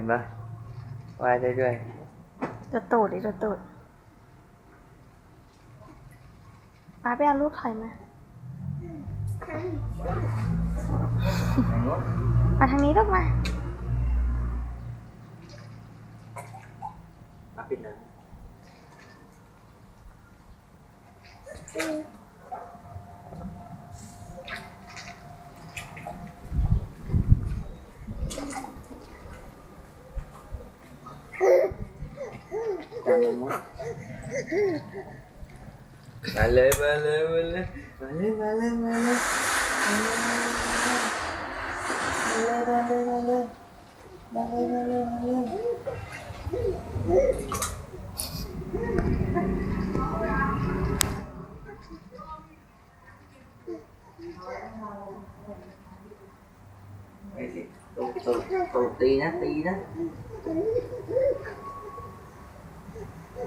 ห็นปะว่ายได้ด้วยจะตูดดิจะตูดป้าไปเอารูปถอยมามาทางนี้ลูกมามาปิดนะ มาเลยมาเลยมาเลยมาเลยมาเลยมาเลยมา เอ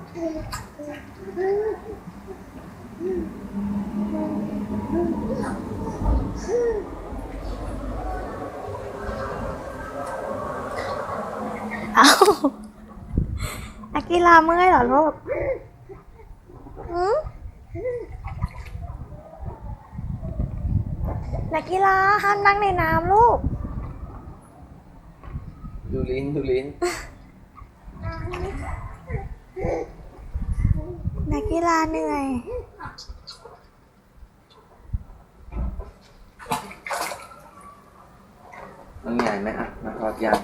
าอากิลาเมื่อยเหรอลูกอืมนักกีฬาห้ามนั่งในน้ำลูก ดูลิ้นดูลิ้น พี่ลาเหนื่อยมันง่ายไหมอะนะครับยาง